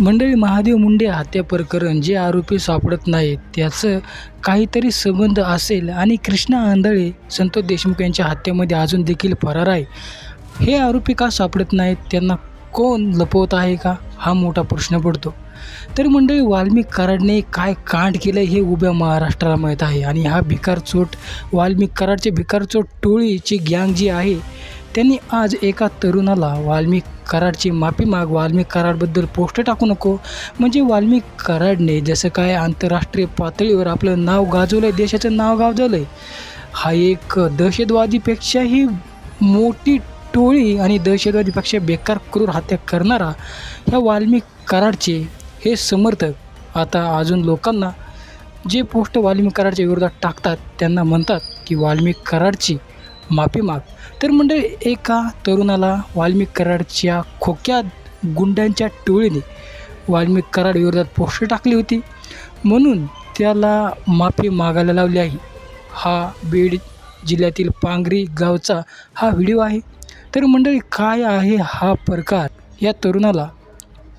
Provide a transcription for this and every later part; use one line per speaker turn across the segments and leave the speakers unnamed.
मंडळी महादेव मुंडे हत्या प्रकरण जे आरोपी सापडत नाहीत त्याचं काहीतरी संबंध असेल आणि कृष्णा आंधळे संतोष देशमुख यांच्या हत्येमध्ये अजून देखील फरार आहे. हे आरोपी का सापडत नाहीत त्यांना कोण लपवत आहे का हा मोठा प्रश्न पडतो. तर मंडळी वाल्मिक कराडने काय कांड केलं हे उभ्या महाराष्ट्राला माहीत आहे आणि हा भिकारचोट वाल्मिक कराडचे भिकारचोट टोळीची गँग जी आहे त्यांनी आज एका तरुणाला वाल्मिक कराडची माफी माग वाल्मिक कराडबद्दल पोस्ट टाकू नको. म्हणजे वाल्मिक कराडने जसं काय आंतरराष्ट्रीय पातळीवर आपलं नाव गाजवलं आहे देशाचं नाव गाजवलं आहे हा एक दहशतवादीपेक्षाही मोठी टोळी आणि दहशतवादीपेक्षा बेकार क्रूर हत्या करणारा ह्या वाल्मिक कराडचे हे समर्थक आता अजून लोकांना जे पोस्ट वाल्मिक कराडच्या विरोधात टाकतात त्यांना म्हणतात की वाल्मिक कराडची माफी माग. तर मंडळी एका तरुणाला वाल्मिक कराडच्या खोक्यात गुंड्यांच्या टोळीने वाल्मिक कराड विरोधात पोस्ट टाकली होती. म्हणून त्याला माफी मागायला लावली आहे. हा बीड जिल्ह्यातील पांगरी गावचा हा व्हिडिओ आहे. तर मंडळी काय आहे हा प्रकार? या तरुणाला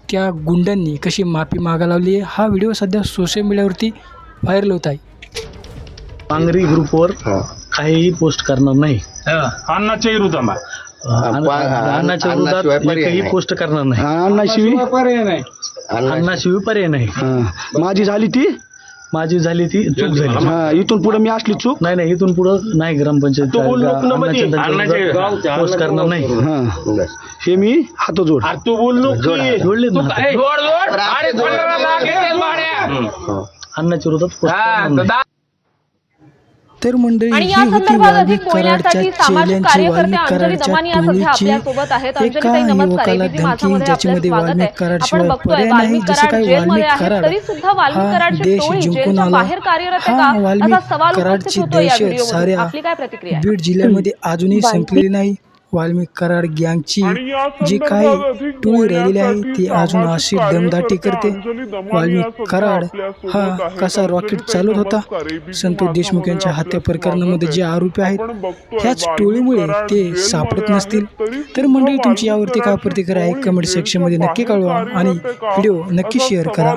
त्या गुंडांनी कशी माफी मागायला लावली आहे? हा व्हिडिओ सध्या सोशल मीडियावरती व्हायरल होत आहे.
पांगरी ग्रुपवर काहीही पोस्ट करणार नाही.
अन्नाच्या विरोधात
अन्न- अन्नाच्या विरोधात एकही पोस्ट करणार नाही.
अण्णाशिवी
पर्याय नाही.
अन्नाशिवाय पर्याय नाही.
माझी झाली ती?
माझी झाली ती चूक झाली.
हा इथून पुढे मी असली चूक?
नाही नाही इथून पुढं नाही ग्रामपंचायत
तू बोल नको ना मध्ये.
अन्नाच्या
अन्नाच्या-
विरोधात पोस्ट करणार नाही.
हा. हे मी हात जोड
अरे तू बोल नको की.
जोडलेत ना हात.
जोड जोड. अरे पंधरा लाख येतात भाड्या.
अन्नाच्या विरोधात पोस्ट करणार नाही.
तर मंडळी
आणि
ही
या
होती
संदर्भात
वाल्मिक
अधिक बोलण्यासाठी
कराडच्या चेल्यांची वाल्मिक टोळीची. एका. युवकाला धमकी ज्याच्यामध्ये वाल्मिक पर्याय नाही जसं
कराड
वाल्मिक हा देश जिंकून आला. हा वाल्मिक कराडची दहशत साऱ्या
आपली काय प्रतिक्रिया आहे?
बीड जिल्ह्यामध्ये अजूनही संपलेली नाही. वाल्मिक कराड गँगची जी काही टोळी राहिलेली आहे ती अजून अशी दमदाटी करते. वाल्मिक कराड हा कसा रॉकेट चालवत होता? संतोष देशमुख यांच्या हत्या प्रकरणामध्ये जे आरोपी आहेत ह्याच टोळीमुळे ते सापडत नसतील. तर मंडळी तुमची यावरती काय प्रतिक्रिया आहे? कमेंट सेक्शनमध्ये नक्की कळवा आणि व्हिडिओ नक्की शेअर करा.